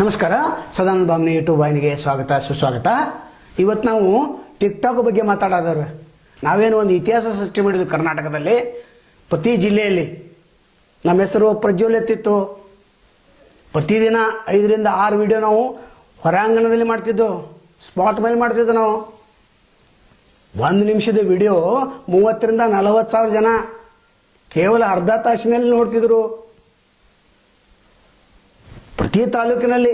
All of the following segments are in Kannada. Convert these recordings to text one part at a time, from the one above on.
ನಮಸ್ಕಾರ. ಸದಾನಂದ ಬಾಮ್ನಿ ಯೂಟ್ಯೂಬ್ ವಾಹಿನಿಗೆ ಸ್ವಾಗತ, ಸುಸ್ವಾಗತ. ಇವತ್ತು ನಾವು ಟಿಕ್ಟಾಕ್ ಬಗ್ಗೆ ಮಾತಾಡೋದವ್ರೆ ನಾವೇನು ಒಂದು ಇತಿಹಾಸ ಸೃಷ್ಟಿ ಮಾಡಿದ್ವಿ ಕರ್ನಾಟಕದಲ್ಲಿ? ಪ್ರತಿ ಜಿಲ್ಲೆಯಲ್ಲಿ ನಮ್ಮ ಹೆಸರು ಪ್ರಜ್ವಲ್ ಎತ್ತಿತ್ತು ಪ್ರತಿದಿನ ಐದರಿಂದ ಆರು ವಿಡಿಯೋ ನಾವು ಹೊರಾಂಗಣದಲ್ಲಿ ಮಾಡ್ತಿದ್ದೋ ಸ್ಪಾಟ್ ಮೇಲೆ ಮಾಡ್ತಿದ್ದು ನಾವು. ಒಂದು ನಿಮಿಷದ ವಿಡಿಯೋ ಮೂವತ್ತರಿಂದ ನಲವತ್ತು ಸಾವಿರ ಜನ ಕೇವಲ ಅರ್ಧ ತಾಸಿನಲ್ಲಿ ನೋಡ್ತಿದ್ರು. ಪ್ರತಿ ತಾಲೂಕಿನಲ್ಲಿ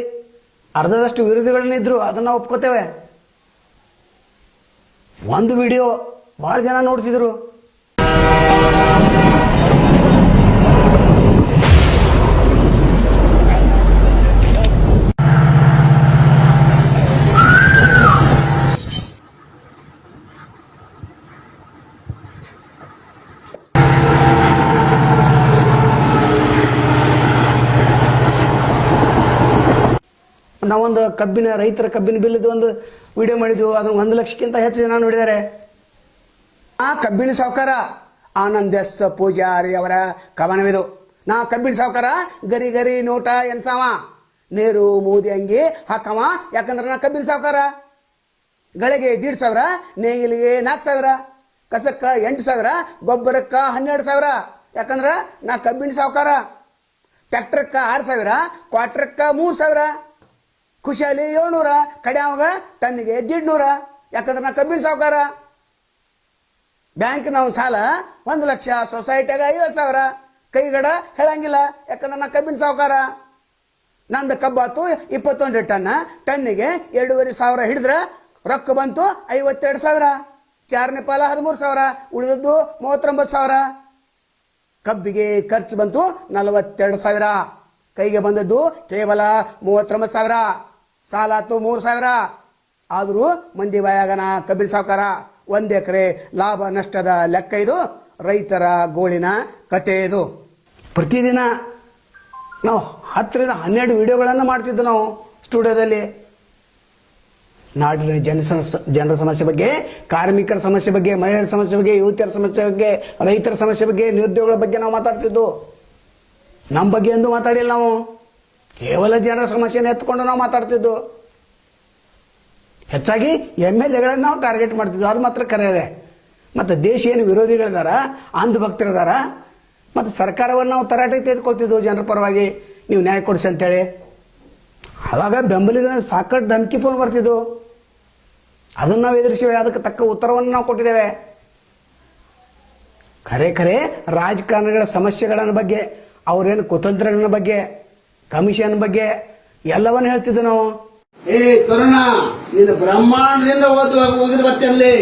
ಅರ್ಧದಷ್ಟು ವಿರೋಧಿಗಳನ್ನಿದ್ರು ಅದನ್ನು ಒಪ್ಕೋತೇವೆ. ಒಂದು ವಿಡಿಯೋ ಭಾಳ ಜನ ನೋಡ್ತಿದ್ರು. ಕಬ್ಬಿನ, ರೈತರ ಕಬ್ಬಿನ ಬಿಲ್ಲದ ಒಂದು ವಿಡಿಯೋ ಮಾಡಿದ್ವು. ಅದನ್ನು ಒಂದು ಲಕ್ಷಕ್ಕಿಂತ ಹೆಚ್ಚು ಜನ ನೋಡಿದ್ದಾರೆ. ಆ ಕಬ್ಬಿನ ಸಾವುಕಾರ ಆನಂದ್ ಎಸ್ ಪೂಜಾರಿ ಅವರ ಕವನವಿದು. ನಾ ಕಬ್ಬಿನ ಸಾವುಕಾರ, ಗರಿ ಗರಿ ನೋಟ ಎನ್ಸಾವ. ನೀರು ಮೋದಿ ಅಂಗಿ ಹಾಕವ. ಯಾಕಂದ್ರೆ ನಾ ಕಬ್ಬಿನ ಸಾವುಕಾರ. ಗಳಿಗೆ ದೀಡ್ ಸಾವಿರ, ನೇಗಿಲಿಗೆ ನಾಲ್ಕು ಸಾವಿರ. ಕಸಕ್ಕ ಎಂಟು ಸಾವಿರ, ಗೊಬ್ಬರಕ್ಕ ಹನ್ನೆರಡು ಸಾವಿರ. ಯಾಕಂದ್ರೆ ನಾ ಕಬ್ಬಿನ ಸಾವುಕಾರ. ಟ್ರ್ಯಾಕ್ಟರ್ಕ್ಕ ಆರು ಸಾವಿರ, ಕ್ವಾಟ್ರಕ್ಕ ಮೂರು ಸಾವಿರ. ಖುಷಿಯಲ್ಲಿ ಏಳ್ನೂರ ಕಡ್ಯಾವಾಗ ಟನ್ನಿಗೆ ಎದ್ದಿಡ್ನೂರ. ಯಾಕಂದ್ರೆ ನಾ ಕಬ್ಬಿನ ಸಾವುಕಾರ ಬ್ಯಾಂಕ್ ನಾವು ಸಾಲ, ಒಂದು ಲಕ್ಷ ಸೊಸೈಟಿಯಾಗ ಐವತ್ತು ಸಾವಿರ. ಕೈಗಡ ಹೇಳಂಗಿಲ್ಲ, ಯಾಕಂದ್ರೆ ನಾ ಕಬ್ಬಿನ ಸಾವುಕಾರ ನಂದು ಕಬ್ಬಾತು ಇಪ್ಪತ್ತೊಂದು ಟನ್ನ ಟನ್ನಿಗೆ ಎರಡೂವರೆ ಸಾವಿರ ಹಿಡಿದ್ರೆ ರೊಕ್ಕ ಬಂತು ಐವತ್ತೆರಡು ಸಾವಿರ. ಚಾರನೇ ಪಾಲ ಹದಿಮೂರು ಸಾವಿರ, ಉಳಿದದ್ದು ಮೂವತ್ತೊಂಬತ್ತು ಸಾವಿರ. ಕಬ್ಬಿಗೆ ಖರ್ಚು ಬಂತು ನಲವತ್ತೆರಡು ಸಾವಿರ. ಕೈಗೆ ಬಂದದ್ದು ಕೇವಲ ಮೂವತ್ತೊಂಬತ್ತು ಸಾವಿರ. ಸಾಲ ಆತು ಮೂರು ಸಾವಿರ. ಆದರೂ ಮಂದಿ ಬಾಯಾಗನ ಕಬಿಲ್ ಸಾವುಕಾರ, ಒಂದು ಎಕರೆ ಲಾಭ ನಷ್ಟದ ಲೆಕ್ಕ ಇದು. ರೈತರ ಗೋಳಿನ ಕತೆ ಇದು. ಪ್ರತಿದಿನ ನಾವು ಹತ್ತರಿಂದ ಹನ್ನೆರಡು ವಿಡಿಯೋಗಳನ್ನು ಮಾಡ್ತಿದ್ದು ನಾವು ಸ್ಟುಡಿಯೋದಲ್ಲಿ. ನಾಡಿನ ಜನ ಜನರ ಸಮಸ್ಯೆ ಬಗ್ಗೆ, ಕಾರ್ಮಿಕರ ಸಮಸ್ಯೆ ಬಗ್ಗೆ, ಮಹಿಳೆಯರ ಸಮಸ್ಯೆ ಬಗ್ಗೆ, ಯುವತಿಯರ ಸಮಸ್ಯೆ ಬಗ್ಗೆ, ರೈತರ ಸಮಸ್ಯೆ ಬಗ್ಗೆ, ನಿರುದ್ಯೋಗಗಳ ಬಗ್ಗೆ ನಾವು ಮಾತಾಡ್ತಿದ್ದು. ನಮ್ಮ ಬಗ್ಗೆ ಎಂದು ಮಾತಾಡಿಲ್ಲ ನಾವು. ಕೇವಲ ಜನರ ಸಮಸ್ಯೆನ ಎತ್ಕೊಂಡು ನಾವು ಮಾತಾಡ್ತಿದ್ದು. ಹೆಚ್ಚಾಗಿ ಎಂ ಎಲ್ ಎಗಳನ್ನು ನಾವು ಟಾರ್ಗೆಟ್ ಮಾಡ್ತಿದ್ವು ಅದು ಮಾತ್ರ ಕರೆ ಇದೆ. ಮತ್ತು ದೇಶ ಏನು ವಿರೋಧಿಗಳಿದಾರ ಅಂಧಭಕ್ತರಿದಾರ ಮತ್ತು ಸರ್ಕಾರವನ್ನು ನಾವು ತರಾಟೆಗೆ ತೆಗೆದುಕೊಳ್ತಿದ್ವು ಜನರ ಪರವಾಗಿ. ನೀವು ನ್ಯಾಯ ಕೊಡಿಸಿ ಅಂತೇಳಿ. ಅವಾಗ ಬೆಂಬಲಿಗರ ಸಾಕಷ್ಟು ಧಮಕಿ ಫೋನ್ ಬರ್ತಿದ್ವು. ಅದನ್ನು ನಾವು ಎದುರಿಸಿವೆ. ಅದಕ್ಕೆ ತಕ್ಕ ಉತ್ತರವನ್ನು ನಾವು ಕೊಟ್ಟಿದ್ದೇವೆ. ಖರೆ ಖರೆ ರಾಜಕಾರಣಿಗಳ ಸಮಸ್ಯೆಗಳ ಬಗ್ಗೆ, ಅವರೇನು ಕುತಂತ್ರಗಳ ಬಗ್ಗೆ ಕಮಿಷನ್ ಬಗ್ಗೆ ಎಲ್ಲವನ್ನು ಹೇಳ್ತಿದ್ವು ನಾವು. ಏ ಕರುಣ ನೀನು ಬ್ರಹ್ಮಾಂಡದಿಂದ ಓದುವಾಗ ಹೋಗಿದ್ ಬರ್ತಲ್ಲಿ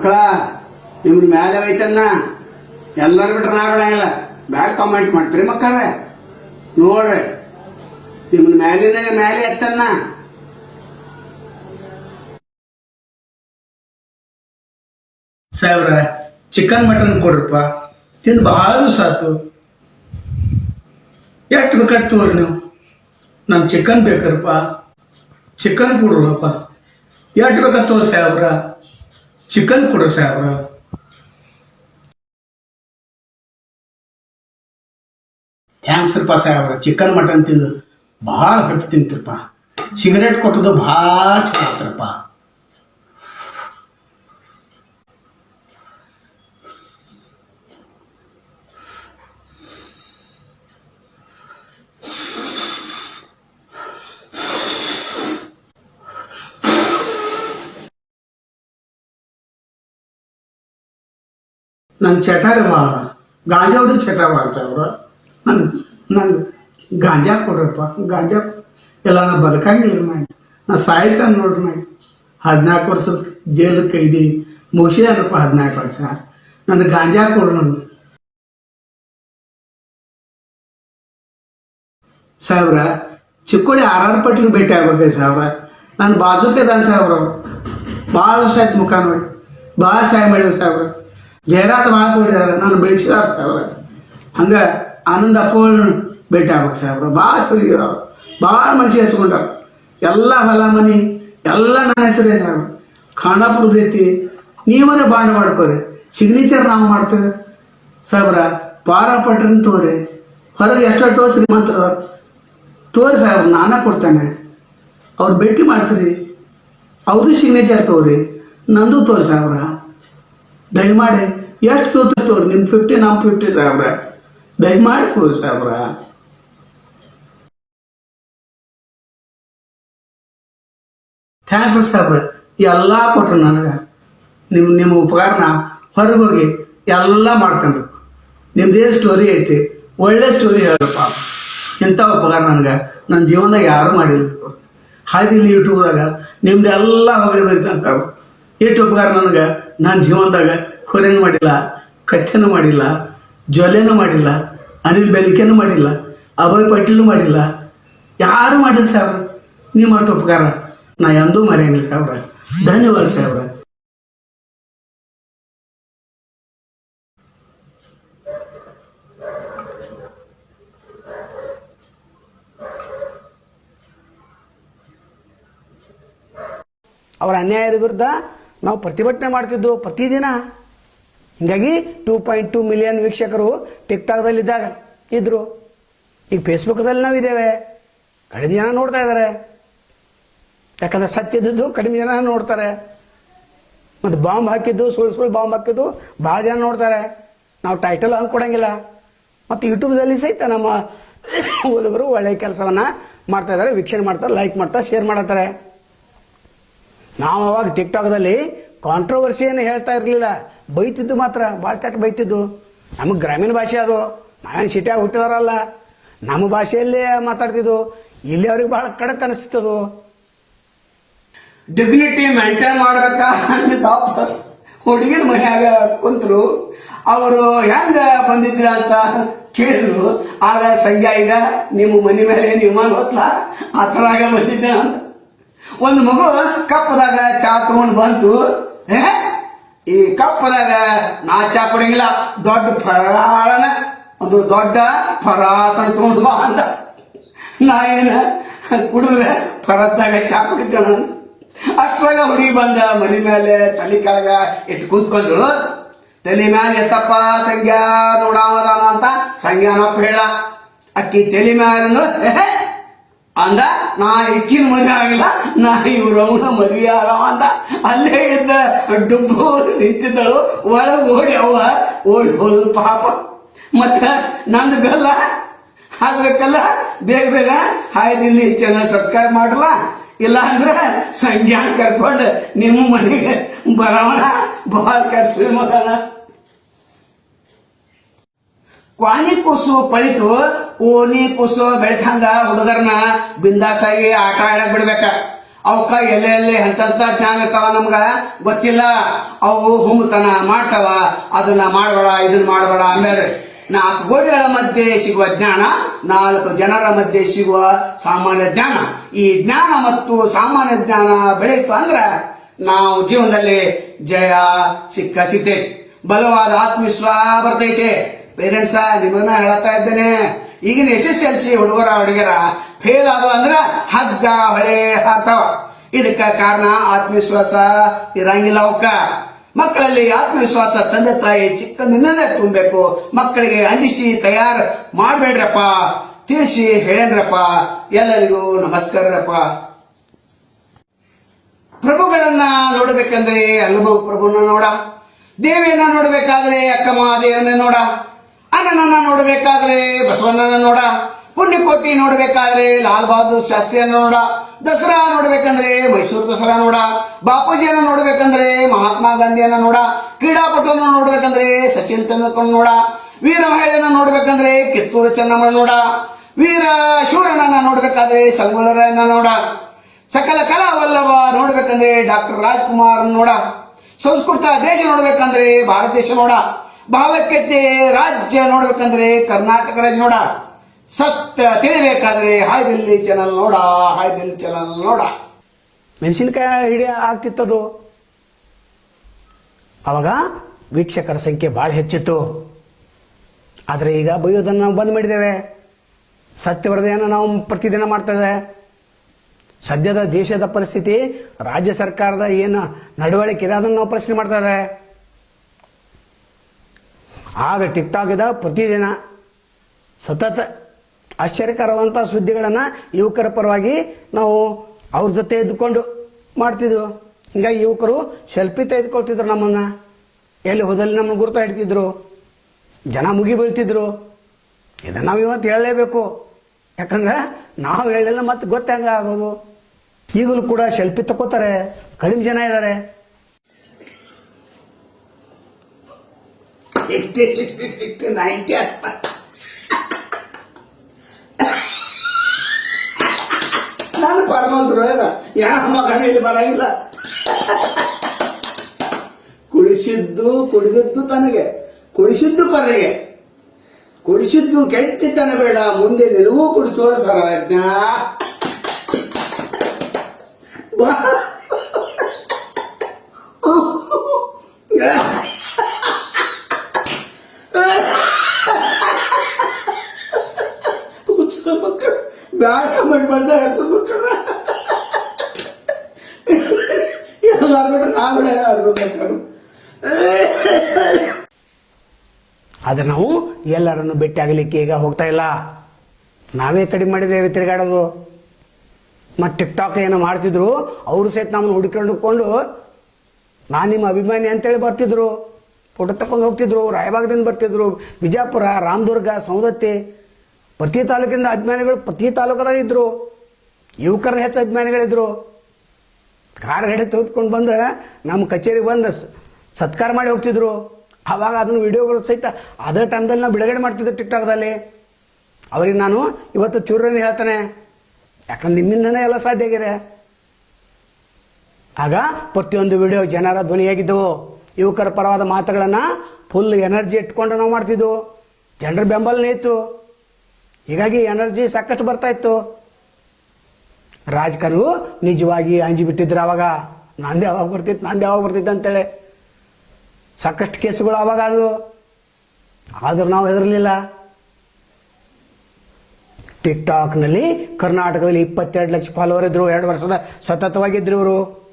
ಮಕ್ಕಳ ನಿಮ್ನ ಮ್ಯಾಲೆ ಐತನ್ನ ಎಲ್ಲರೂ ಬಿಟ್ರೆ ಬಿಡಂಗಿಲ್ಲ ಬ್ಯಾಡ್ ಕಾಮೆಂಟ್ ಮಾಡ್ತೀರಿ ಮಕ್ಕಳೇ. ನೋಡ್ರಿ ನಿಮ್ನ ಮ್ಯಾಲಿನ ಮ್ಯಾಲೆ ಎತ್ತನ್ನ. ಸಾಹೇಬ್ರ ಚಿಕನ್ ಮಟನ್ ಕೊಡ್ರಪ್ಪ. ತಿಂದು ಬಹಳ ದಿವಸ ಆತು ಎಷ್ಟು ಬೇಕಾದ್ ತಗೋರಿ ನೀವು. ನಮ್ಗೆ ಚಿಕನ್ ಬೇಕರಪ್ಪ. ಚಿಕನ್ ಕೊಡ್ರಪ್ಪ. ಎಷ್ಟು ಬೇಕಾದ್ ಸಾಹೇಬ್ರ. ಚಿಕನ್ ಕೊಡ್ರಿ ಸಾಹೇಬ್ರ ಥ್ಯಾಂಕ್ಸ್ ರೀಪ್ಪ ಸಾಹೇಬ್ರ ಚಿಕನ್ ಮಟನ್ ತಿಂದು ಭಾಳ ಹೊಟ್ಟೆ ತಿಂತಿರಪ್ಪ ಸಿಗರೇಟ್ ಕೊಟ್ಟದು ಭಾಳ ಚಲೋ ನನ್ನ ಚಟಾರ ಭಾಳ ಗಾಂಜಾ ಹೊಡಿ ಚಟ ಭಾಳ ಸಾವ್ರ ನನ್ ನಂಗೆ ಗಾಂಜಾ ಕೊಡ್ರಪ್ಪ, ಗಾಂಜಾ. ಎಲ್ಲ ನಾ ಬದುಕಂಗಿಲ್ಲ ನಾ ನಾ ಸಾಯ್ತಾನೆ ನೋಡ್ರಿ ನಾ ಹದಿನಾಲ್ಕು ವರ್ಷದ ಜೈಲು ಕೈದಿ ಮುಗಿಸಿದಾನಪ್ಪ ಹದಿನಾಲ್ಕು ವರ್ಷ. ನನ್ನ ಗಾಂಜಾ ಕೊಡ್ರಿ ನನಗೆ. ಸಾವಿರ ಚಿಕ್ಕೋಡಿ ಆರ್ ಆರ್ ಪಟ್ಲಿಗೆ ಭೇಟಿ ಆಗ್ಬೇಕು ಸಾವಿರ ನಾನು ಬಾಜುಕೆ ಇದ್ದಾನೆ ಸಾವಿರ ಭಾಳ ವರ್ಷ ಆಯ್ತು ಮುಖ ನೋಡಿ. ಭಾಳ ಸಹಾಯ ಮಾಡಿದೆ ಸಾಹೇಬ್ರ. ಜಯರಾತ್ ಭಾಳ ಕೊಟ್ಟಿದ್ದಾರೆ ನಾನು ಬೆಳೆಸಿದಾರ ಅವ್ರ ಹಂಗೆ ಆನಂದ ಅಪ್ಪನ ಭೇಟಿ ಆಗ್ಬೇಕು ಸಾಹೇಬ್ರ. ಭಾಳ ಸರಿಗಿದಾವ ಭಾಳ ಮನುಷ್ಯ ಹೆಸ್ಕೊಂಡಾರ ಎಲ್ಲ ಹೊಲ ಮನಿ, ಎಲ್ಲ ನನ್ನ ಹೆಸರೇ ಸಾಹೇಬ್ರ. ಖಾನಾಪುರದ ಐತಿ ನೀವರೇ ಬಾಂಡ್ ಮಾಡ್ಕೋರಿ. ಸಿಗ್ನೇಚರ್ ನಾವು ಮಾಡ್ತೇವೆ. ಸಾಹೇಬ್ರ ಪಾರ ಪಟ್ರನ್ ತೋರಿ. ಹೊರಗೆ ಎಷ್ಟೋ ಶ್ರೀಮಂತರ ತೋರಿ ಸಾಹೇಬ್ರ, ನಾನೇ ಕೊಡ್ತೇನೆ. ಅವ್ರು ಭೇಟಿ ಮಾಡಿಸ್ರಿ. ಅವ್ರದ್ದು ಸಿಗ್ನೇಚರ್ ತೋರಿ. ನಂದು ತೋರಿ ಸಾಹೇಬ್ರ. ದಯಮಾಡಿ ಎಷ್ಟು ತೋತ ತೋರಿ ನಿಮ್ಮ ಫಿಫ್ಟಿ ನಮ್ಮ ಫಿಫ್ಟಿ ಸಾಹೇಬ್ರ. ದಯಮಾಡಿ ತೋರಿ ಸಾಹೇಬ್ರ. ಥ್ಯಾಂಕ್ ಯು ಸಾಹೇಬ್ರ. ಎಲ್ಲ ಕೊಟ್ರು ನನಗೆ. ನಿಮ್ಮ ನಿಮ್ಮ ಉಪಕಾರನ ಹೊರಗೆ ಹೋಗಿ ಎಲ್ಲ ಮಾಡ್ಕೊಂಡು ನಿಮ್ದೇನು ಸ್ಟೋರಿ ಐತಿ? ಒಳ್ಳೆ ಸ್ಟೋರಿ ಹೇಳಪ್ಪ. ಇಂಥ ಉಪಕಾರ ನನಗೆ. ನನ್ನ ಜೀವನದಾಗ ಯಾರೂ ಮಾಡಿಲ್ಲ. ಇಲ್ಲಿ ಯೂಟ್ಯೂಬ್ದಾಗ ನಿಮ್ದು ಎಲ್ಲ ಹೊಗಳಿ ಬರೀತಾನೆ ಸಾಹೇಬ್ರ. ಎಷ್ಟು ಉಪಕಾರ ನನಗೆ. ನಾನು ಜೀವನದಾಗ ಕೊರೆನೂ ಮಾಡಿಲ್ಲ, ಕತ್ತೆನೂ ಮಾಡಿಲ್ಲ, ಜ್ವಲೆನೂ ಮಾಡಿಲ್ಲ, ಅನಿಲ್ ಬೆಲಿಕೆನೂ ಮಾಡಿಲ್ಲ, ಅಭಯ್ ಪಟೇಲ್ನೂ ಮಾಡಿಲ್ಲ. ಯಾರು ಮಾಡಿಲ್ಲ ಸಾಹೇಬ್ರ. ನೀವು ಮಾಡೋ ಉಪಕಾರ. ನಾ ಎಂದೂ ಮರೆಯಂಗಿಲ್ಲ ಸಾಬ್ರ ಧನ್ಯವಾದ ಸಾಬ್ರ ಅವರ ಅನ್ಯಾಯದ ವಿರುದ್ಧ ನಾವು ಪ್ರತಿಭಟನೆ ಮಾಡ್ತಿದ್ದು ಪ್ರತಿದಿನ. ಹೀಗಾಗಿ ಟೂ ಪಾಯಿಂಟ್ ಟೂ ಮಿಲಿಯನ್ ವೀಕ್ಷಕರು ಟಿಕ್ಟಾಕ್ದಲ್ಲಿ ಇದ್ದಾಗ ಇದ್ರು. ಈಗ ಫೇಸ್ಬುಕ್ದಲ್ಲಿ ನಾವು ಇದ್ದೇವೆ ಕಡಿಮೆ ಜನ ನೋಡ್ತಾ ಇದ್ದಾರೆ. ಯಾಕಂದ್ರೆ ಸತ್ಯದ್ದು ಕಡಿಮೆ ಜನ ನೋಡ್ತಾರೆ. ಮತ್ತು ಬಾಂಬ್ ಹಾಕಿದ್ದು, ಸುಳ್ಳು ಸುಳ್ಳು ಬಾಂಬ್ ಹಾಕಿದ್ದು ಭಾಳ ಜನ ನೋಡ್ತಾರೆ. ನಾವು ಟೈಟಲ್ ಹಂಗೆ ಕೊಡೋಂಗಿಲ್ಲ. ಮತ್ತು ಯೂಟ್ಯೂಬ್ದಲ್ಲಿ ಸಹಿತ ನಮ್ಮ ಓದುಗರು ಒಳ್ಳೆಯ ಕೆಲಸವನ್ನು ಮಾಡ್ತಾ ಇದ್ದಾರೆ. ವೀಕ್ಷಣೆ ಮಾಡ್ತಾರೆ ಲೈಕ್ ಮಾಡ್ತಾರೆ ಶೇರ್ ಮಾಡತ್ತಾರೆ ನಾವು ಅವಾಗ ಟಿಕ್ಟಾಕ್ದಲ್ಲಿ ಕಾಂಟ್ರವರ್ಸಿ ಏನು ಹೇಳ್ತಾ ಇರಲಿಲ್ಲ. ಬೈತಿದ್ದು ಮಾತ್ರ ಭಾಳ ಕೆಟ್ಟ ಬೈತಿದ್ದು. ನಮಗೆ ಗ್ರಾಮೀಣ ಭಾಷೆ ಅದು. ನಾವೇನು ಸಿಟಿಯಾಗಿ ಹುಟ್ಟಿದಾರಲ್ಲ ನಮ್ಮ ಭಾಷೆಯಲ್ಲೇ ಮಾತಾಡ್ತಿದ್ದು. ಇಲ್ಲಿ ಅವ್ರಿಗೆ ಭಾಳ ಕಡಕ್ ಅನಿಸ್ತದು ಡಿಗ್ನಿಟಿ ಮೇಂಟೈನ್ ಮಾಡಬೇಕ ಹುಡುಗಿನ ಮನ್ಯಾಗ ಕುಂತರು. ಅವರು ಹೆಂಗ ಬಂದಿದ್ರ ಅಂತ ಕೇಳಿದ್ರು. ಆಗ ಸಂಜೆ ಈಗ ನಿಮ್ಮ ಮನೆ ಮೇಲೆ ನಿಮ್ಮ ಗೊತ್ತಲ್ಲ ಆ ಥರ ಬಂದಿದ್ದೆ ಅಂತ. ಒಂದು ಮಗು ಕಪ್ಪದಾಗ ಚಾ ತಗೊಂಡು ಬಂತು ಈ ಕಪ್ಪದಾಗ ನಾ ಚಾ ಕುಡಿಯಂಗಿಲ್ಲ ದೊಡ್ಡ ಫರಾಳನ ಒಂದು ದೊಡ್ಡ ಫರಾತನ ತಗೊಂಡು ಬಾ ಅಂತ ನಾ ಏನ ಕುಡಿದ್ರೆ ಪರತ್ತಾಗ ಚಾ ಕುಡಿತಾನ ಅಷ್ಟ್ರಾಗ ಹುಡುಗಿ ಬಂದ ಮನೆ ಮೇಲೆ ತಲೆ ಕೆಳಗ ಇಟ್ಟು ಕೂತ್ಕೊಂಡಳು. ತಲೆ ಮ್ಯಾಲ ಎತ್ತಪ್ಪ ಸಂಗ್ಯಾ ನೋಡಾವದಾನ ಅಂತ ಸಂಗ್ಯಾನಪ್ಪ ಹೇಳ. ಅಕ್ಕಿ ತಲೆ ಮ್ಯಾಲ "ಏಹೆ, ಅಂದ ನಾ ಇಕ್ಕಿನ ಮದುವೆ ಆಗಿಲ್ಲ ನಾ ಇವ್ರ ಅವನ ಮದುವೆ ಆಗ ಅಂದ. ಅಲ್ಲೇ ಇದ್ದ ಡುಬ್ಬು ನಿಂತಿದ್ದಳು, ಒಳಗೆ ಓಡಿ ಅವ ಓಡಿ ಹೋದ್ರು ಪಾಪ. ಮತ್ತ ನಂದು ಗಲ್ಲ ಆಗ್ಬೇಕಲ್ಲ? ಬೇಗ ಬೇಗ. ಹಾಯ್ದಿಲ್ಲಿ ಚಾನಲ್ ಸಬ್ಸ್ಕ್ರೈಬ್ ಮಾಡಲ್ಲ ಇಲ್ಲ ಅಂದ್ರೆ ಸಂಜ್ಞಾನ ಕರ್ಕೊಂಡು ನಿಮ್ಮ ಮನೆಗೆ ಬರೋಣ. ಬಹಳ ಕೆಟ್ಟ ಮಗನ ಕ್ವಾನಿ ಕೂಸು ಪಳಿತು, ಓನಿ ಕೂಸು ಬೆಳೆದಂಗ ಹುಡುಗರನ್ನ ಬಿಂದಾಸಾಗಿ ಆಟ ಆಡಕ್ ಬಿಡ್ಬೇಕ. ಅವಕ್ಕ ಎಲ್ಲೆಲ್ಲಿ ಎಂತಂತ ಜ್ಞಾನ ಇರ್ತಾವ ನಮ್ಗ? ಗೊತ್ತಿಲ್ಲ. ಅವು ಹುಮ್ಮತನ ಮಾಡ್ತಾವ. ಅದನ್ನ ಮಾಡಬೇಡ, ಇದನ್ನ ಮಾಡಬೇಡ ಆಮೇಲೆ ನಾಲ್ಕು ಗೋಡೆಗಳ ಮಧ್ಯೆ ಸಿಗುವ ಜ್ಞಾನ, ನಾಲ್ಕು ಜನರ ಮಧ್ಯೆ ಸಿಗುವ ಸಾಮಾನ್ಯ ಜ್ಞಾನ. ಈ ಜ್ಞಾನ ಮತ್ತು ಸಾಮಾನ್ಯ ಜ್ಞಾನ ಬೆಳೆಯಿತು ಅಂದ್ರೆ ನಾವು ಜೀವನದಲ್ಲಿ ಜಯ, ಸಿಕ್ಕ ಸಿಗ್ತೈತೆ ಬಲವಾದ ಆತ್ಮವಿಶ್ವಾಸ ಬರ್ತೈತೆ. ಪೇರೆಂಟ್ಸ ನಿಮ್ಮನ್ನ ಹೇಳ್ತಾ ಇದ್ದೇನೆ. ಈಗಿನ ಎಸ್ ಎಸ್ ಎಲ್ ಸಿ ಹುಡುಗರ, ಹುಡುಗಿಯರ ಫೇಲ್ ಆದ ಅಂದ್ರ ಹಗ್ಗ, ಹೊಳೆ ಹಾಕವ ಇದಕ್ಕ ಕಾರಣ ಆತ್ಮವಿಶ್ವಾಸ ಇರಂಗಿಲ್ಲ ಅವಕ್ಕ. ಮಕ್ಕಳಲ್ಲಿ ಆತ್ಮವಿಶ್ವಾಸ ತಂದೆ, ತಾಯಿ ಚಿಕ್ಕಂದಿನೇ ತುಂಬಬೇಕು. ಮಕ್ಕಳಿಗೆ ಅಂಜಿಸಿ ತಯಾರು ಮಾಡಬೇಡ್ರಪ್ಪ. ತಿಳಿಸಿ ಹೇಳೇನ್ರಪ್ಪ. ಎಲ್ಲರಿಗೂ ನಮಸ್ಕಾರಪ್ಪ ಪ್ರಭುಗಳನ್ನ ನೋಡಬೇಕಂದ್ರೆ ಅಲ್ಲಮ ಪ್ರಭುನ ನೋಡ. ದೇವಿಯನ್ನ ನೋಡಬೇಕಾದ್ರೆ ಅಕ್ಕ ಮಹಾದೇವನ ನೋಡ. ಅಣ್ಣನನ್ನ ನೋಡಬೇಕಾದ್ರೆ, ಬಸವಣ್ಣನ ನೋಡ, ಪುಣ್ಯಕೋಟಿ ನೋಡಬೇಕಾದ್ರೆ, ಲಾಲ್ ಬಹದ್ದೂರ್ ಶಾಸ್ತ್ರಿಯನ್ನು ನೋಡ, ದಸರಾ ನೋಡಬೇಕಂದ್ರೆ ಮೈಸೂರು ದಸರಾ ನೋಡ, ಬಾಪೂಜಿಯನ್ನ ನೋಡಬೇಕಂದ್ರೆ ಮಹಾತ್ಮ ಗಾಂಧಿಯನ್ನ ನೋಡ, ಕ್ರೀಡಾಪಟುವನ್ನು ನೋಡಬೇಕಂದ್ರೆ ಸಚಿನ್ ತೆಂಡೂಲ್ಕರ್ ನೋಡ, ವೀರ ಮಹಿಳೆಯನ್ನ ನೋಡಬೇಕಂದ್ರೆ ಕಿತ್ತೂರು ಚೆನ್ನಮ್ಮ ನೋಡ, ವೀರ ಶೂರಣ್ಣನ ನೋಡಬೇಕಾದ್ರೆ ಸಂಗೊಳ್ಳರಾಯನ ನೋಡ, ಸಕಲ ಕಲಾವಲ್ಲಭ ನೋಡಬೇಕಂದ್ರೆ ಡಾಕ್ಟರ್ ರಾಜ್ಕುಮಾರ್ ನೋಡ, ಸಂಸ್ಕೃತ ದೇಶ ನೋಡಬೇಕಂದ್ರೆ ಭಾರತ ದೇಶ ನೋಡ ಭಾವೈಕ್ಯತೆ ರಾಜ್ಯ ನೋಡ್ಬೇಕಂದ್ರೆ ಕರ್ನಾಟಕ ರಾಜ್ಯ ನೋಡ. ಸತ್ಯ ತಿಳಿಬೇಕಾದ್ರೆ ಹಾಯ್ ದಿಲ್ಲಿ ಚಾನಲ್ ನೋಡ, ಹಾಯ್ ದಿಲ್ಲಿ ಚಾನಲ್ ನೋಡ. ಮೆಣಸಿನಕಾಯಿ ಹಿಡಿ ಆಗ್ತಿತ್ತದು. ಅವಾಗ ವೀಕ್ಷಕರ ಸಂಖ್ಯೆ ಭಾಳ ಹೆಚ್ಚಿತ್ತು. ಆದರೆ ಈಗ ಬೈಯೋದನ್ನು ನಾವು ಬಂದ್ ಮಾಡಿದ್ದೇವೆ. ಸತ್ಯವರದಿಯನ್ನು ನಾವು ಪ್ರತಿದಿನ ಮಾಡ್ತೇವೆ ಸದ್ಯದ ದೇಶದ ಪರಿಸ್ಥಿತಿ, ರಾಜ್ಯ ಸರ್ಕಾರದ ಏನು ನಡವಳಿಕೆ ಇದೆ ಅದನ್ನು ನಾವು ಪ್ರಶ್ನೆ ಮಾಡ್ತಾ ಇದ್ದೇವೆ. ಆಗ ಟಿಕ್ಟಾಕ್ದ ಪ್ರತಿದಿನ ಸತತ ಆಶ್ಚರ್ಯಕರವಂಥ ಸುದ್ದಿಗಳನ್ನು ಯುವಕರ ಪರವಾಗಿ ನಾವು ಅವ್ರ ಜೊತೆ ಇದ್ದುಕೊಂಡು ಮಾಡ್ತಿದ್ವು. ಹೀಗಾಗಿ ಯುವಕರು ಸೆಲ್ಫಿ ತೆಗೆದುಕೊಳ್ತಿದ್ರು ನಮ್ಮನ್ನು. ಎಲ್ಲಿ ಹೋದಲ್ಲಿ ನಮ್ಮನ್ನು ಗುರುತ ಹಿಡ್ತಿದ್ರು. ಜನ ಮುಗಿ ಬೀಳ್ತಿದ್ರು. ಇದನ್ನು ನಾವು ಇವತ್ತು ಹೇಳಲೇಬೇಕು. ಯಾಕಂದ್ರೆ ನಾವು ಹೇಳಿಲ್ಲ ಮತ್ತೆ ಗೊತ್ತಂಗ ಆಗೋದು ಈಗಲೂ ಕೂಡ ಸೆಲ್ಫಿ ತಗೋತಾರೆ ಕಡಿಮೆ ಜನ ಇದ್ದಾರೆ ಸಿಕ್ಸ್ಟಿ ಸಿಕ್ಸ್ಟಿ ಸಿಕ್ಸ್ಟಿ ನೈಂಟಿ ನಾನು ಪರಮಹಂಸರು ಹೇಳ್ದ, ಯಾವ ಮಗನ ಇಲ್ಲಿ ಬರಂಗಿಲ್ಲ. ಕುಡಿಸಿದ್ದು, ಕುಡಿದಿದ್ದು ತನಗೆ, ಕುಡಿಸಿದ್ದು ಪರಗೆ ಕುಡಿಸಿದ್ದು ಕೆಟ್ಟಿತನ ಬೇಡ, ಮುಂದೆ ನಿಲುವು ಕುಡಿಸುವ ಸರ್ವಜ್ಞ. ಮಕ್ಕಳು ಬ್ಯಾಡ ಮಾಡ್ಬಾರ್ದ ಹೇಳ್ತು ಮಕ್ಕಳ ಆದ್ರೆ ನಾವು ಎಲ್ಲರನ್ನು ಭೇಟಿ ಆಗಲಿಕ್ಕೆ ಈಗ ಹೋಗ್ತಾ ಇಲ್ಲ. ನಾವೇ ಕಡಿಮೆ ಮಾಡಿದ್ದೇವೆ ತಿರುಗಾಡೋದು. ಮತ್ತು ಟಿಕ್ಟಾಕ್ ಏನೋ ಮಾಡ್ತಿದ್ರು, ಅವರು ಸಹಿತ ನಮ್ಮನ್ನು ಹುಡುಕೊಂಡುಕೊಂಡು ನಾನು ನಿಮ್ಮ ಅಭಿಮಾನಿ ಅಂತೇಳಿ ಬರ್ತಿದ್ರು. ಫೋಟೋ ತಕೊಂಡು ಹೋಗ್ತಿದ್ರು ರಾಯಭಾಗದಿಂದ ಬರ್ತಿದ್ರು. ಬಿಜಾಪುರ ರಾಮದುರ್ಗ ಸೌದತ್ತಿ ಪ್ರತಿ ತಾಲೂಕಿಂದ ಅಭಿಮಾನಿಗಳು ಪ್ರತಿ ತಾಲೂಕದಾಗ ಇದ್ರು. ಯುವಕರ ಹೆಚ್ಚು ಅಭಿಮಾನಿಗಳಿದ್ರು ಕಾರ್ ಗಾಡಿ ತೆಗೆದುಕೊಂಡು ಬಂದು ನಮ್ಮ ಕಚೇರಿಗೆ ಬಂದು ಸತ್ಕಾರ ಮಾಡಿ ಹೋಗ್ತಿದ್ರು. ಆವಾಗ ಅದನ್ನು ವಿಡಿಯೋಗಳು ಸಹಿತ ಅದೇ ಟೈಮ್ದಲ್ಲಿ ನಾವು ಬಿಡುಗಡೆ ಮಾಡ್ತಿದ್ದೆ ಟಿಕ್ಟಾಕ್ದಲ್ಲಿ ಅವ್ರಿಗೆ ನಾನು ಇವತ್ತು ಚೂರನ್ನು ಹೇಳ್ತಾನೆ. ಯಾಕಂದ್ರೆ ನಿಮ್ಮಿಂದನೇ ಎಲ್ಲ ಸಾಧ್ಯ ಆಗಿದೆ. ಆಗ ಪ್ರತಿಯೊಂದು ವಿಡಿಯೋ ಜನರ ಧ್ವನಿಯಾಗಿದ್ದವು. ಯುವಕರ ಪರವಾದ ಮಾತುಗಳನ್ನು ಫುಲ್ ಎನರ್ಜಿ ಇಟ್ಕೊಂಡು ನಾವು ಮಾಡ್ತಿದ್ವು. ಜನರ ಬೆಂಬಲನೇ ಇತ್ತು. ಹೀಗಾಗಿ ಎನರ್ಜಿ ಸಾಕಷ್ಟು ಬರ್ತಾ ಇತ್ತು. ರಾಜಕರು ನಿಜವಾಗಿ ಅಂಜಿ ಬಿಟ್ಟಿದ್ರು ಅವಾಗ. ನಂದು ಯಾವಾಗ ಬರ್ತಿತ್ತು, ನಂದು ಯಾವಾಗ ಬರ್ತಿತ್ತು ಅಂತೇಳಿ. ಸಾಕಷ್ಟು ಕೇಸುಗಳು ಅವಾಗ ಅದು. ಆದರೂ ನಾವು ಹೆದರಲಿಲ್ಲ. ಟಿಕ್ಟಾಕ್ನಲ್ಲಿ ಕರ್ನಾಟಕದಲ್ಲಿ ಇಪ್ಪತ್ತೆರಡು ಲಕ್ಷ ಫಾಲೋವರ್ ಇದ್ರು, ಎರಡು ವರ್ಷದ ಸತತವಾಗಿದ್ರು ಇವರು.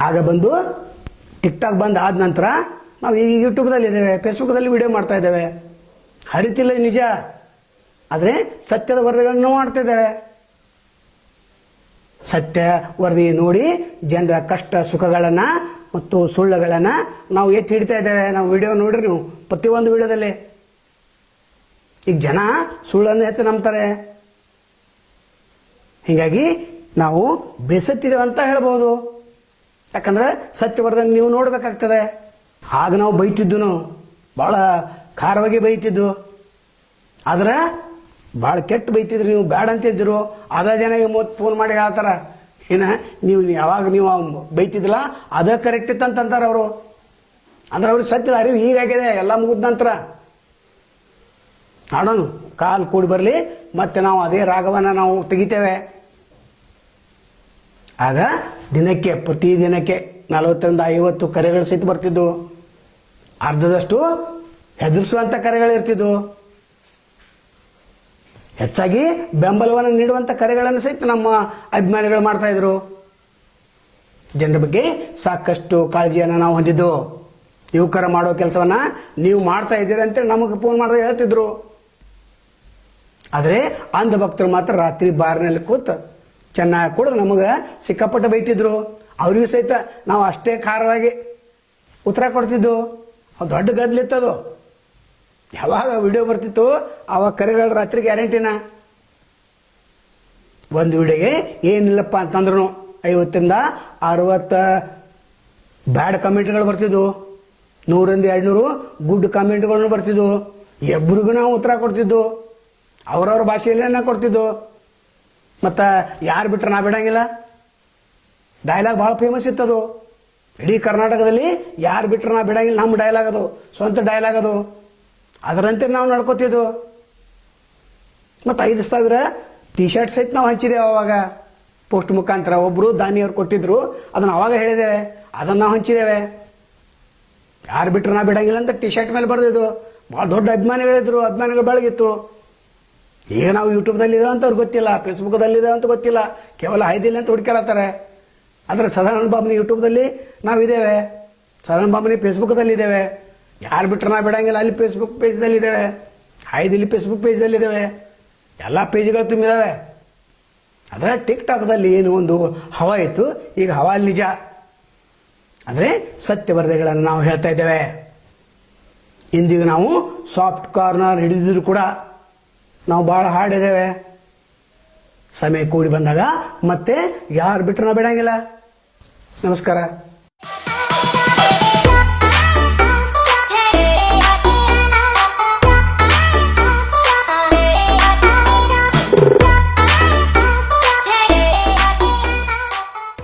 ಆಗ ಬಂದು ಟಿಕ್ಟಾಕ್ ಬಂದ್ ಆದ ನಂತರ ನಾವು ಈಗ ಯೂಟ್ಯೂಬ್ದಲ್ಲಿ ಇದ್ದೇವೆ ಫೇಸ್ಬುಕ್ದಲ್ಲಿ ವಿಡಿಯೋ ಮಾಡ್ತಾ ಇದ್ದೇವೆ. ಹರಿತಿಲ್ಲ ನಿಜ. ಆದರೆ ಸತ್ಯದ ವರದಿಗಳನ್ನು ಮಾಡ್ತಾ ಇದ್ದೇವೆ ಸತ್ಯ ವರದಿ ನೋಡಿ ಜನರ ಕಷ್ಟ ಸುಖಗಳನ್ನು ಮತ್ತು ಸುಳ್ಳುಗಳನ್ನು ನಾವು ಎತ್ತಿ ಹಿಡಿತಾ ಇದ್ದೇವೆ. ನಾವು ವಿಡಿಯೋ ನೋಡ್ರಿ ನೀವು, ಪ್ರತಿಯೊಂದು ವಿಡಿಯೋದಲ್ಲಿ. ಈಗ ಜನ ಸುಳ್ಳನ್ನು ಹೆಚ್ಚು ನಂಬ್ತಾರೆ. ಹೀಗಾಗಿ ನಾವು ಬೇಸತ್ತಿದ್ದೇವೆ ಅಂತ ಹೇಳ್ಬೋದು. ಯಾಕಂದ್ರೆ ಸತ್ಯವರ್ಧನ್ ನೀವು ನೋಡಬೇಕಾಗ್ತದೆ. ಆಗ ನಾವು ಬೈತಿದ್ದು ಭಾಳ ಖಾರವಾಗಿ ಬೈತಿದ್ದು. ಆದ್ರೆ ಭಾಳ ಕೆಟ್ಟ ಬೈತಿದ್ರು, ನೀವು ಬ್ಯಾಡ ಅಂತಿದ್ರು. ಅದ ಜನ ಮೂವತ್ತು ಫೋನ್ ಮಾಡಿ ಹೇಳ್ತಾರ, ಏನ, ನೀವು ಯಾವಾಗ ನೀವು ಬೈತಿದ್ದಿಲ್ಲ? ಅದ ಕರೆಕ್ಟ್ ಇತ್ತು ಅವರು. ಅಂದ್ರೆ ಅವ್ರಿಗೆ ಸತ್ಯದ ಅರಿವು ಹೀಗಾಗಿದೆ ಎಲ್ಲ ಮುಗಿದ ನಂತರ. ಮಾಡೋಣ ಕಾಲು ಕೂಡಿ ಬರಲಿ, ಮತ್ತೆ ನಾವು ಅದೇ ರಾಗವನ್ನು ನಾವು ತೆಗಿತೇವೆ. ಆಗ ದಿನಕ್ಕೆ, ಪ್ರತಿ ದಿನಕ್ಕೆ ನಲವತ್ತರಿಂದ ಐವತ್ತು ಕರೆಗಳು ಸಹಿತ ಬರ್ತಿದ್ದು ಅರ್ಧದಷ್ಟು ಹೆದರಿಸುವಂಥ ಕರೆಗಳು ಇರ್ತಿದ್ವು. ಹೆಚ್ಚಾಗಿ ಬೆಂಬಲವನ್ನು ನೀಡುವಂಥ ಕರೆಗಳನ್ನು ಸಹಿತ ನಮ್ಮ ಅಭಿಮಾನಿಗಳು ಮಾಡ್ತಾ ಇದ್ರು. ಜನರ ಬಗ್ಗೆ ಸಾಕಷ್ಟು ಕಾಳಜಿಯನ್ನು ನಾವು ಹೊಂದಿದ್ದು. ಯುವಕರ ಮಾಡೋ ಕೆಲಸವನ್ನ ನೀವು ಮಾಡ್ತಾ ಇದ್ದೀರಿ ಅಂತೇಳಿ ನಮಗೆ ಫೋನ್ ಮಾಡಿದ್ರೆ ಹೇಳ್ತಿದ್ರು. ಆದರೆ ಅಂಧ ಭಕ್ತರು ಮಾತ್ರ ರಾತ್ರಿ ಬಾರ್ನಲ್ಲಿ ಕೂತು ಚೆನ್ನಾಗಿ ಕೂಡ ನಮಗೆ ಸಿಕ್ಕಾಪಟ್ಟೆ ಬೈತಿದ್ರು. ಅವರಿಗೂ ಸಹಿತ ನಾವು ಅಷ್ಟೇ ಖಾರವಾಗಿ ಉತ್ತರ ಕೊಡ್ತಿದ್ದು ದೊಡ್ಡ ಗದ್ಲಿತ್ತದು. ಯಾವಾಗ ವಿಡಿಯೋ ಬರ್ತಿತ್ತು? ಆವಾಗ ಕರೆಗಳ ರಾತ್ರಿ ಗ್ಯಾರಂಟಿನ? ಒಂದು ವಿಡಿಯೋಗೆ ಏನಿಲ್ಲಪ್ಪ ಅಂತಂದ್ರು ಐವತ್ತಿಂದ ಅರವತ್ತ ಬ್ಯಾಡ್ ಕಮೆಂಟ್ಗಳು ಬರ್ತಿದ್ವು. ನೂರಿಂದ ಎರಡುನೂರು ಗುಡ್ ಕಮೆಂಟ್ಗಳನ್ನು ಬರ್ತಿದ್ವು. ಎಬ್ರಿಗೂ ನಾವು ಉತ್ತರ ಕೊಡ್ತಿದ್ದು. ಅವ್ರವ್ರ ಭಾಷೆಯಲ್ಲೇ ಕೊಡ್ತಿದ್ದು. ಮತ್ತು ಯಾರು ಬಿಟ್ಟರೆ ನಾ ಬಿಡಂಗಿಲ್ಲ. ಡೈಲಾಗ್ ಭಾಳ ಫೇಮಸ್ ಇತ್ತದು. ಇಡೀ ಕರ್ನಾಟಕದಲ್ಲಿ ಯಾರು ಬಿಟ್ಟರೆ ನಾ ಬಿಡಂಗಿಲ್ಲ. ನಮ್ಮ ಡೈಲಾಗ್ ಅದು. ಸ್ವಂತ ಡೈಲಾಗ್ ಅದು. ಅದರಂತೆ ನಾವು ನಡ್ಕೋತಿದ್ದು. ಮತ್ತು ಐದು ಸಾವಿರ ಟಿ ಶರ್ಟ್ ಸಹಿತ ನಾವು ಹಂಚಿದ್ದೇವೆ ಅವಾಗ. ಪೋಸ್ಟ್ ಮುಖಾಂತರ ಒಬ್ಬರು ದಾನಿಯವ್ರು ಕೊಟ್ಟಿದ್ರು, ಅದನ್ನು ಅವಾಗ ಹೇಳಿದ್ದೇವೆ ಅದನ್ನು ನಾವು ಹಂಚಿದ್ದೇವೆ ಯಾರು ಬಿಟ್ಟರು ನಾ ಬಿಡಂಗಿಲ್ಲ ಅಂತ ಟಿ ಶರ್ಟ್ ಮೇಲೆ ಬರೆದಿದ್ದು. ಭಾಳ ದೊಡ್ಡ ಅಭಿಮಾನಿಗಳಿದ್ರು ಅಭಿಮಾನಿಗಳು ಬೆಳಗಿತ್ತು. ಈಗ ನಾವು ಯೂಟ್ಯೂಬ್ದಲ್ಲಿ ಇದೆ ಅಂತ ಅವ್ರಿಗೆ ಗೊತ್ತಿಲ್ಲ ಫೇಸ್ಬುಕ್ದಲ್ಲಿದೆ ಅಂತ ಗೊತ್ತಿಲ್ಲ. ಕೇವಲ ಐದಿಲ್ಲ ಅಂತ ಹುಡುಕಾಡತ್ತಾರೆ ಆದರೆ ಸದಾನಂದ ಬಾಬುನಿ ಯೂಟ್ಯೂಬ್ದಲ್ಲಿ ನಾವಿದ್ದೇವೆ ಸದಾನಂದ ಬಾಬುನಿ ಫೇಸ್ಬುಕ್ದಲ್ಲಿ ಇದ್ದೇವೆ ಯಾರು ಬಿಟ್ಟರೆ ನಾ ಬಿಡಂಗಿಲ್ಲ? ಅಲ್ಲಿ ಫೇಸ್ಬುಕ್ ಪೇಜ್ದಲ್ಲಿ ಐದು ಇಲ್ಲಿ ಫೇಸ್ಬುಕ್ ಪೇಜ್ದಲ್ಲಿ ಇದ್ದೇವೆ ಎಲ್ಲ ಪೇಜ್ಗಳು ತುಂಬಿದಾವೆ. ಆದರೆ ಟಿಕ್ ಟಾಕ್ದಲ್ಲಿ ಏನು ಒಂದು ಹವಾ ಇತ್ತು? ಈಗ ಹವಾ ನಿಜ. ಅಂದರೆ ಸತ್ಯ ವರದಿಗಳನ್ನು ನಾವು ಹೇಳ್ತಾ ಇದ್ದೇವೆ. ಇಂದಿಗೆ ನಾವು ಸಾಫ್ಟ್ ಕಾರ್ನರ್ ಹಿಡಿದಿದ್ರು ಕೂಡ ನಾವು ಭಾಳ ಹಾಡಿದ್ದೇವೆ ಸಮಯ ಕೂಡಿ ಬಂದಾಗ ಮತ್ತೆ ಯಾರು ಬಿಟ್ಟರು ನಾವು ಬಿಡಂಗಿಲ್ಲ? ನಮಸ್ಕಾರ.